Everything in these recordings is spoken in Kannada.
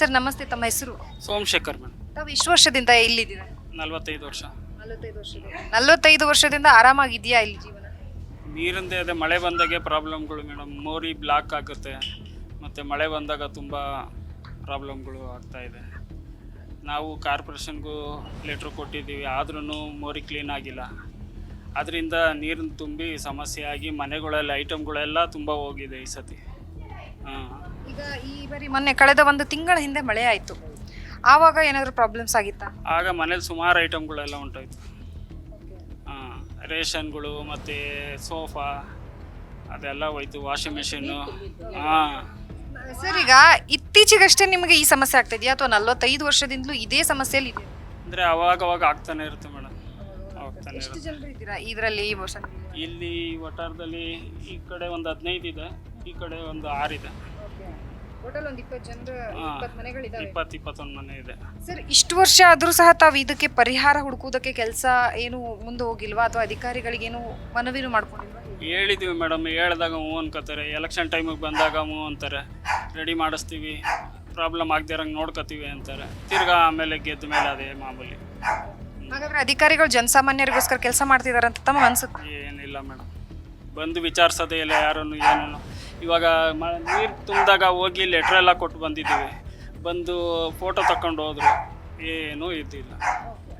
ಸರ್ ನಮಸ್ತೆ ತಮ್ಮ ಹೆಸರು? ಸೋಮಶೇಖರ್ ಮೇಡಮ್. ತಾವು ಇಷ್ಟು ವರ್ಷದಿಂದ ಇಲ್ಲಿದ್ದೀರಾ? ನಲ್ವತ್ತೈದು ವರ್ಷ. ನಲವತ್ತೈದು ವರ್ಷದಿಂದ. ನಲವತ್ತೈದು ವರ್ಷದಿಂದ ಆರಾಮಾಗಿದೆಯಾ ಇಲ್ಲಿ ಜೀವನ? ನೀರಿಂದೇ ಅದೇ ಮಳೆ ಬಂದಾಗೆ ಪ್ರಾಬ್ಲಮ್ಗಳು ಮೇಡಮ್. ಮೋರಿ ಬ್ಲಾಕ್ ಆಗುತ್ತೆ. ಮತ್ತು ಮಳೆ ಬಂದಾಗ ತುಂಬ ಪ್ರಾಬ್ಲಮ್ಗಳು ಆಗ್ತಾ ಇದೆ. ನಾವು ಕಾರ್ಪೊರೇಷನ್ಗೂ ಲೆಟ್ರ್ ಕೊಟ್ಟಿದ್ದೀವಿ. ಆದ್ರೂ ಮೋರಿ ಕ್ಲೀನ್ ಆಗಿಲ್ಲ. ಅದರಿಂದ ನೀರನ್ನು ತುಂಬಿ ಸಮಸ್ಯೆ ಆಗಿ ಮನೆಗಳಲ್ಲಿ ಐಟಮ್ಗಳೆಲ್ಲ ತುಂಬ ಹೋಗಿದೆ ಈ ಸತಿ. ಈಗ ಈ ಬಾರಿ ಮೊನ್ನೆ ಕಳೆದ ಒಂದು ತಿಂಗಳ ಹಿಂದೆ ಮಳೆ ಆಯಿತು. ಆವಾಗ ಏನಾದರೂ ಪ್ರಾಬ್ಲಮ್ಸ್ ಆಗಿತ್ತಾ? ಆಗ ಮನೇಲಿ ಸುಮಾರು ಐಟಮ್ಗಳೆಲ್ಲ ಉಂಟಾಯ್ತು. ಹಾಂ ರೇಷನ್ಗಳು ಮತ್ತು ಸೋಫಾ ಅದೆಲ್ಲ ಹೋಯ್ತು ವಾಷಿಂಗ್ ಮೆಷಿನ್ನು ಹಾಂ. ಸರ್ ಈಗ ಇತ್ತೀಚೆಗಷ್ಟೇ ನಿಮಗೆ ಈ ಸಮಸ್ಯೆ ಆಗ್ತಿದೆಯಾ ಅಥವಾ ನಲವತ್ತೈದು ವರ್ಷದಿಂದಲೂ ಇದೇ ಸಮಸ್ಯೆಯಲ್ಲಿ ಇದೆ ಅಂದರೆ ಅವಾಗ ಅವಾಗ ಆಗ್ತಾನೆ ಇರುತ್ತೆ ಮೇಡಮ್. ಆಗ್ತಾನೆ ಎಷ್ಟು ಇರುತ್ತೆ. ಜನರು ಇದ್ದೀರಾ? ಇದರಲ್ಲಿ ಈ ವರ್ಷ? ಇಲ್ಲಿ ವಟಾರದಲ್ಲಿ ಈ ಕಡೆ ಒಂದು ಹದಿನೈದು ಇದೆ. ಈ ಕಡೆ ಒಂದು ಆರಿದೆ. ಟೋಟಲ್ ಒಂದು ಇಪ್ಪತ್ತು ಜನರು ಇಪ್ಪತ್ತು ಮನೆಗಳಿದಾವೆ. ಇಪ್ಪತ್ತು ಇಪ್ಪತ್ತೊಂದು ಮನೆ ಇದೆ. ಸರ್ ಇಷ್ಟು ವರ್ಷ ಆದರೂ ಸಹ ತಾವು ಇದಕ್ಕೆ ಪರಿಹಾರ ಹುಡುಕುವುದಕ್ಕೆ ಕೆಲಸ ಏನು ಮುಂದೆ ಹೋಗಿಲ್ವಾ? ಅಥವಾ ಅಧಿಕಾರಿಗಳಿಗೇನು ಮನವಿನೂ ಮಾಡ್ಕೊಂಡಿಲ್ವಾ? ಹೇಳಿದ್ದೀವಿ ಮೇಡಮ್ ಹೇಳಿದಾಗ ಹ್ಞೂ ಅನ್ಕೋತಾರೆ. ಎಲೆಕ್ಷನ್ ಟೈಮಿಗೆ ಬಂದಾಗ ಹ್ಞೂ ಅಂತಾರೆ. ರೆಡಿ ಮಾಡಿಸ್ತೀವಿ. ಪ್ರಾಬ್ಲಮ್ ಆಗದೆ ಇರಂಗೆ ನೋಡ್ಕೋತೀವಿ ಅಂತಾರೆ. ತಿರ್ಗಾ ಆಮೇಲೆ ಗೆದ್ದ ಮೇಲೆ ಅದೇ ಮಾಮೂಲಿ. ಹಾಗಾದ್ರೆ ಅಧಿಕಾರಿಗಳು ಜನಸಾಮಾನ್ಯರಿಗೋಸ್ಕರ ಕೆಲಸ ಮಾಡ್ತಿದ್ದಾರೆ ಅಂತ ತಮ್ಮ ಅನ್ಸುತ್ತೆ? ಏನಿಲ್ಲ ಮೇಡಮ್. ಬಂದು ವಿಚಾರಿಸೋದೇ ಇಲ್ಲ ಯಾರನ್ನು ಏನೂ ಇವಾಗ ಮ ನೀರು ತುಂಬಿದಾಗ ಹೋಗಿ ಲೆಟ್ರ್ ಎಲ್ಲ ಕೊಟ್ಟು ಬಂದಿದ್ದೀವಿ. ಬಂದು ಫೋಟೋ ತಕೊಂಡು ಹೋದ್ರು. ಏನೂ ಇದ್ದಿಲ್ಲ.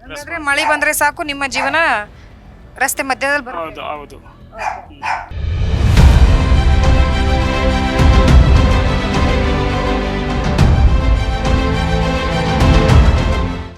ಹಾಗಾದ್ರೆ ಮಳೆ ಬಂದ್ರೆ ಸಾಕು ನಿಮ್ಮ ಜೀವನ ರಸ್ತೆ ಮಧ್ಯದಲ್ಲಿ ಹೌದು ಹೌದು. ಹ್ಮ್.